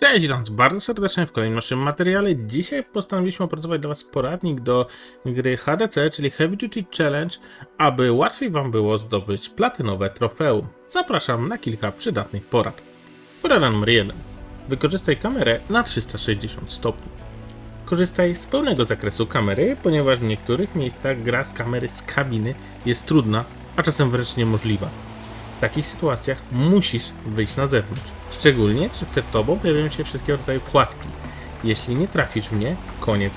Cześć, witam bardzo serdecznie w kolejnym naszym materiale. Dzisiaj postanowiliśmy opracować dla Was poradnik do gry HDC, czyli Heavy Duty Challenge, aby łatwiej Wam było zdobyć platynowe trofeum. Zapraszam na kilka przydatnych porad. Porada numer 1. Wykorzystaj kamerę na 360 stopni. Korzystaj z pełnego zakresu kamery, ponieważ w niektórych miejscach gra z kamery z kabiny jest trudna, a czasem wręcz niemożliwa. W takich sytuacjach musisz wyjść na zewnątrz. Szczególnie, że przed tobą pojawiają się wszystkiego rodzaju płatki. Jeśli nie trafisz w nie, koniec.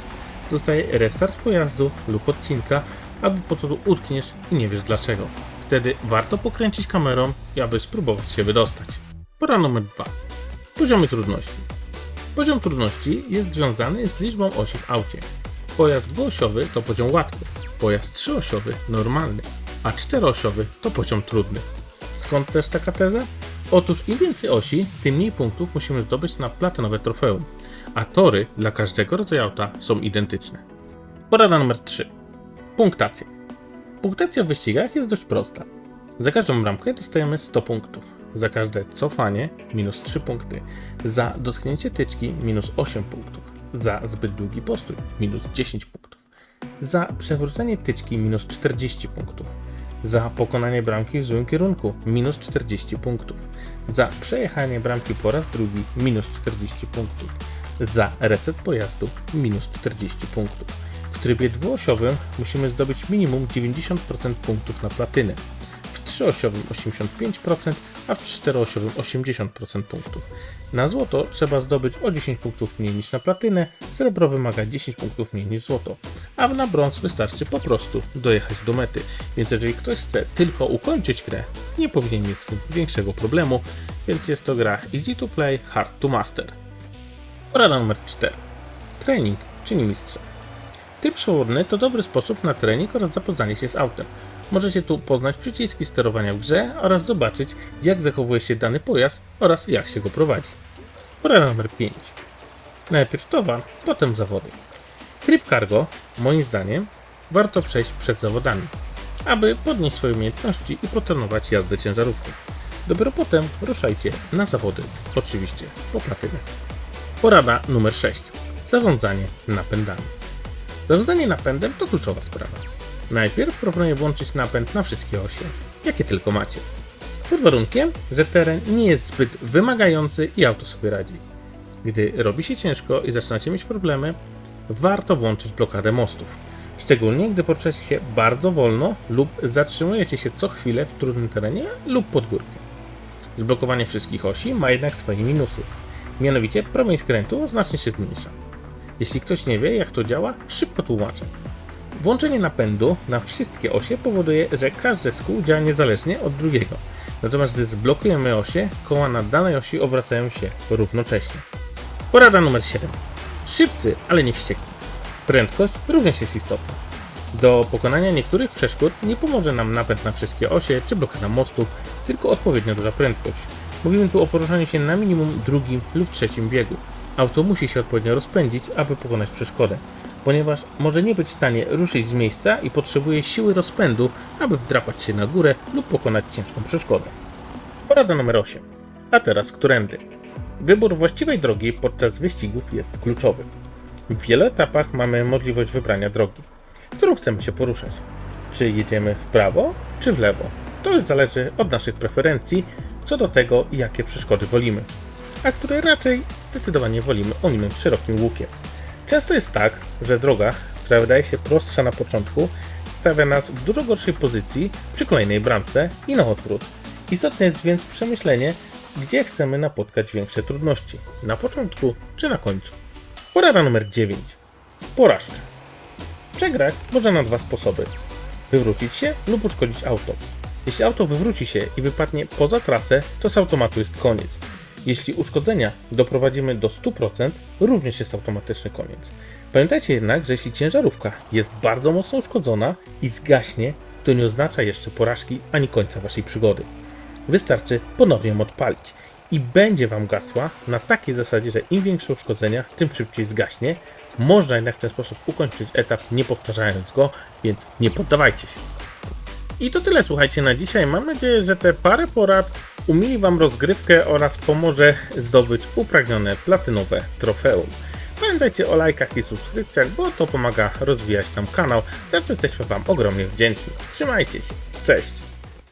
Zostaje restart pojazdu lub odcinka, albo po prostu utkniesz i nie wiesz dlaczego. Wtedy warto pokręcić kamerą, aby spróbować się wydostać. Pora numer 2. Poziomy trudności. Poziom trudności jest związany z liczbą osi w aucie. Pojazd dwuosiowy to poziom łatwy, pojazd trzyosiowy normalny, a czteroosiowy to poziom trudny. Skąd też taka teza? Otóż im więcej osi, tym mniej punktów musimy zdobyć na platynowe trofeum, a tory dla każdego rodzaju auta są identyczne. Porada numer 3. Punktacja. Punktacja w wyścigach jest dość prosta. Za każdą bramkę dostajemy 100 punktów. Za każde cofanie minus 3 punkty. Za dotknięcie tyczki minus 8 punktów. Za zbyt długi postój minus 10 punktów. Za przewrócenie tyczki minus 40 punktów. Za pokonanie bramki w złym kierunku minus 40 punktów. Za przejechanie bramki po raz drugi minus 40 punktów. Za reset pojazdu minus 40 punktów. W trybie dwuosiowym musimy zdobyć minimum 90% punktów na platynę. Trzyosiowym 85%, a w czteroosiowym 80% punktów. Na złoto trzeba zdobyć o 10 punktów mniej niż na platynę, srebro wymaga 10 punktów mniej niż złoto, a na brąz wystarczy po prostu dojechać do mety. Więc jeżeli ktoś chce tylko ukończyć grę, nie powinien mieć z tym większego problemu, więc jest to gra easy to play, hard to master. Porada numer 4. Trening czyni mistrza. Typ przewodny to dobry sposób na trening oraz zapoznanie się z autem. Możecie tu poznać przyciski sterowania w grze oraz zobaczyć, jak zachowuje się dany pojazd oraz jak się go prowadzi. Porada numer 5. Najpierw towar, potem zawody. Tryb cargo, moim zdaniem, warto przejść przed zawodami, aby podnieść swoje umiejętności i potrenować jazdę ciężarówką. Dopiero potem ruszajcie na zawody, oczywiście po platynę. Porada numer 6. Zarządzanie napędami. Zarządzanie napędem to kluczowa sprawa. Najpierw proponuję włączyć napęd na wszystkie osie, jakie tylko macie. Pod warunkiem, że teren nie jest zbyt wymagający i auto sobie radzi. Gdy robi się ciężko i zaczynacie mieć problemy, warto włączyć blokadę mostów. Szczególnie gdy poruszacie się bardzo wolno lub zatrzymujecie się co chwilę w trudnym terenie lub pod górkę. Zblokowanie wszystkich osi ma jednak swoje minusy. Mianowicie promień skrętu znacznie się zmniejsza. Jeśli ktoś nie wie, jak to działa, szybko tłumaczę. Włączenie napędu na wszystkie osie powoduje, że każde z kół działa niezależnie od drugiego. Natomiast gdy zblokujemy osie, koła na danej osi obracają się równocześnie. Porada numer 7. Szybcy, ale nie wściekli. Prędkość również jest istotna. Do pokonania niektórych przeszkód nie pomoże nam napęd na wszystkie osie czy blokada mostów, tylko odpowiednio duża prędkość. Mówimy tu o poruszaniu się na minimum drugim lub trzecim biegu. Auto musi się odpowiednio rozpędzić, aby pokonać przeszkodę, ponieważ może nie być w stanie ruszyć z miejsca i potrzebuje siły rozpędu, aby wdrapać się na górę lub pokonać ciężką przeszkodę. Porada numer 8. A teraz którędy? Wybór właściwej drogi podczas wyścigów jest kluczowy. W wielu etapach mamy możliwość wybrania drogi, którą chcemy się poruszać. Czy jedziemy w prawo, czy w lewo? To już zależy od naszych preferencji co do tego, jakie przeszkody wolimy, a które raczej zdecydowanie wolimy ominąć szerokim łukiem. Często jest tak, że droga, która wydaje się prostsza na początku, stawia nas w dużo gorszej pozycji przy kolejnej bramce i na odwrót. Istotne jest więc przemyślenie, gdzie chcemy napotkać większe trudności, na początku czy na końcu. Porada numer 9. Porażka. Przegrać można na dwa sposoby. Wywrócić się lub uszkodzić auto. Jeśli auto wywróci się i wypadnie poza trasę, to z automatu jest koniec. Jeśli uszkodzenia doprowadzimy do 100%, również jest automatyczny koniec. Pamiętajcie jednak, że jeśli ciężarówka jest bardzo mocno uszkodzona i zgaśnie, to nie oznacza jeszcze porażki ani końca waszej przygody. Wystarczy ponownie ją odpalić i będzie wam gasła na takiej zasadzie, że im większe uszkodzenia, tym szybciej zgaśnie. Można jednak w ten sposób ukończyć etap nie powtarzając go, więc nie poddawajcie się. I to tyle słuchajcie na dzisiaj. Mam nadzieję, że te parę porad umili Wam rozgrywkę oraz pomoże zdobyć upragnione platynowe trofeum. Pamiętajcie o lajkach i subskrypcjach, bo to pomaga rozwijać nam kanał, za co jesteśmy Wam ogromnie wdzięczni. Trzymajcie się, cześć!